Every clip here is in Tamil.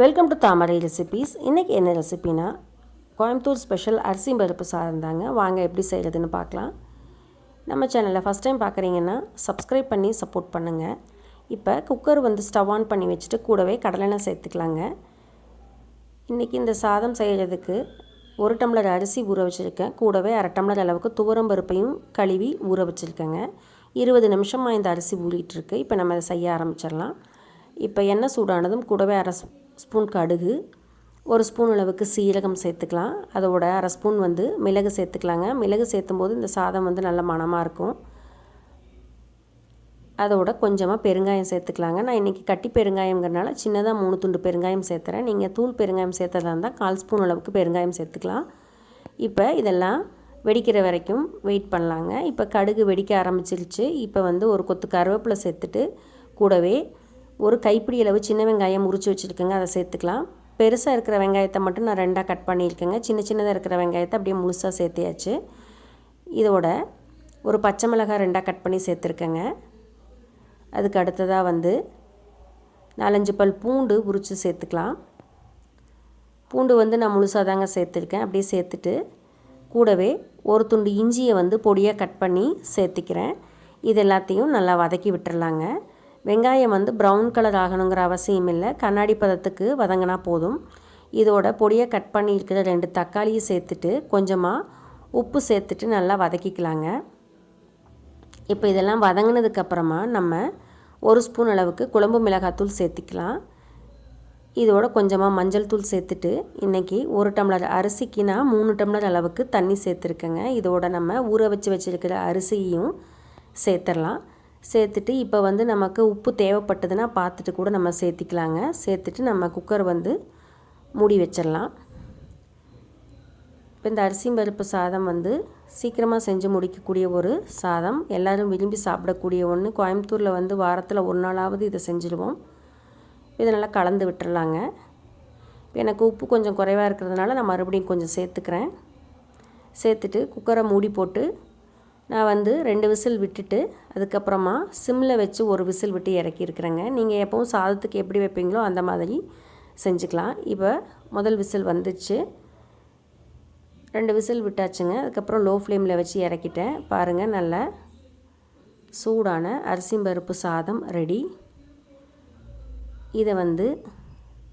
வெல்கம் டு தாமரை ரெசிபீஸ் இன்றைக்கி என்ன ரெசிபினா கோயம்புத்தூர் ஸ்பெஷல் அரிசி பருப்பு சாதம் தாங்க. வாங்க எப்படி செய்கிறதுன்னு பார்க்கலாம். நம்ம சேனலில் ஃபஸ்ட் டைம் பார்க்குறீங்கன்னா சப்ஸ்கிரைப் பண்ணி சப்போர்ட் பண்ணுங்கள் இப்போ குக்கர் வந்து ஸ்டவ் ஆன் பண்ணி வச்சுட்டு கூடவே கடலெண்ணெய் சேர்த்துக்கலாங்க. இன்றைக்கி இந்த சாதம் செய்கிறதுக்கு ஒரு டம்ளர் அரிசி ஊற வச்சுருக்கேன். கூடவே அரை டம்ளர் அளவுக்கு துவரம் பருப்பையும் கழுவி ஊற வச்சுருக்கேங்க. இருபது நிமிஷமாக இந்த அரிசி ஊறிட்டுருக்கு இப்போ நம்ம அதை செய்ய ஆரம்பிச்சிடலாம். இப்போ எண்ணெய் சூடானதும் கூடவே அரை ஸ்பூன் கடுகு ஒரு ஸ்பூன் அளவுக்கு சீரகம் சேர்த்துக்கலாம். அதோட அரை ஸ்பூன் வந்து மிளகு சேர்த்துக்கலாங்க. மிளகு சேர்த்தும் போது இந்த சாதம் வந்து நல்ல மணமாக இருக்கும். அதோட கொஞ்சமாக பெருங்காயம் சேர்த்துக்கலாங்க. நான் இன்றைக்கி கட்டி பெருங்காயங்கிறனால சின்னதாக மூணு துண்டு பெருங்காயம் சேர்த்துறேன். நீங்கள் தூள் பெருங்காயம் சேர்த்ததா இருந்தால் கால் ஸ்பூன் அளவுக்கு பெருங்காயம் சேர்த்துக்கலாம். இப்போ இதெல்லாம் வெடிக்கிற வரைக்கும் வெயிட் பண்ணலாங்க. இப்போ கடுகு வெடிக்க ஆரம்பிச்சிருச்சு. இப்போ வந்து ஒரு கொத்து கருவேப்பிலை சேர்த்துட்டு கூடவே ஒரு கைப்பிடி அளவு சின்ன வெங்காயம் முறிச்சு வச்சுருக்கேங்க அதை சேர்த்துக்கலாம். பெருசாக இருக்கிற வெங்காயத்தை மட்டும் நான் ரெண்டாக கட் பண்ணியிருக்கேங்க. சின்ன சின்னதாக இருக்கிற வெங்காயத்தை அப்படியே முழுசாக சேர்த்தியாச்சு. இதோட ஒரு பச்சை மிளகாய் ரெண்டாக கட் பண்ணி சேர்த்துருக்கேங்க. அதுக்கு அடுத்ததாக வந்து நாலஞ்சு பல் பூண்டு உரித்து சேர்த்துக்கலாம். பூண்டு வந்து நான் முழுசாக தாங்க சேர்த்துருக்கேன். அப்படியே சேர்த்துட்டு கூடவே ஒரு துண்டு இஞ்சியை வந்து பொடியாக கட் பண்ணி சேர்த்துக்கிறேன். இது எல்லாத்தையும் நல்லா வதக்கி விட்டுறலாங்க. வெங்காயம் வந்து ப்ரௌன் கலர் ஆகணுங்கிற அவசியம் இல்லை. கண்ணாடி பதத்துக்கு வதங்கினா போதும். இதோட பொடியை கட் பண்ணியிருக்கிற ரெண்டு தக்காளியை சேர்த்துட்டு கொஞ்சமாக உப்பு சேர்த்துட்டு நல்லா வதக்கிக்கலாங்க. இப்போ இதெல்லாம் வதங்கினதுக்கப்புறமா நம்ம ஒரு ஸ்பூன் அளவுக்கு குழம்பு மிளகாத்தூள் சேர்த்திக்கலாம். இதோட கொஞ்சமாக மஞ்சள் தூள் சேர்த்துட்டு இன்றைக்கி ஒரு டம்ளர் அரிசிக்கு நான் மூணு டம்ளர் அளவுக்கு தண்ணி சேர்த்துருக்கேங்க. இதோட நம்ம ஊற வச்சு வச்சுருக்கிற அரிசியையும் சேர்த்துடலாம். சேர்த்துட்டு இப்போ வந்து நமக்கு உப்பு தேவைப்பட்டதுன்னா பார்த்துட்டு கூட நம்ம சேர்த்திக்கலாங்க. சேர்த்துட்டு நம்ம குக்கர் வந்து மூடி வச்சிடலாம். இப்போ இந்த அரிசி பருப்பு சாதம் வந்து சீக்கிரமாக செஞ்சு முடிக்கக்கூடிய ஒரு சாதம். எல்லோரும் விரும்பி சாப்பிடக்கூடிய ஒன்று கோயம்புத்தூரில் வந்து வாரத்தில் ஒரு நாளாவது இதை செஞ்சுருவோம். இதை நல்லா கலந்து விட்டுறலாங்க. எனக்கு உப்பு கொஞ்சம் குறைவாக இருக்கிறதுனால நான் மறுபடியும் கொஞ்சம் சேர்த்துக்கிறேன். சேர்த்துட்டு குக்கரை மூடி போட்டு நான் வந்து ரெண்டு விசில் விட்டுட்டு அதுக்கப்புறமா சிம்மில் வச்சு ஒரு விசில் விட்டு இறக்கியிருக்கிறேங்க. நீங்கள் எப்போவும் சாதத்துக்கு எப்படி வைப்பீங்களோ அந்த மாதிரி செஞ்சுக்கலாம். இப்போ முதல் விசில் வந்துச்சு. ரெண்டு விசில் விட்டாச்சுங்க. அதுக்கப்புறம் லோ ஃப்ளேமில் வச்சு இறக்கிட்டேன். பாருங்கள் நல்ல சூடான அரிசி பருப்பு சாதம் ரெடி. இதை வந்து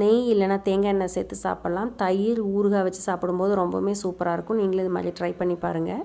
நெய் இல்லைனா தேங்காய் எண்ணெய் சேர்த்து சாப்பிட்லாம். தயிர் ஊறுகாய் வச்சு சாப்பிடும்போது ரொம்பவுமே சூப்பராக இருக்கும். நீங்களும் இது மாதிரி ட்ரை பண்ணி பாருங்கள்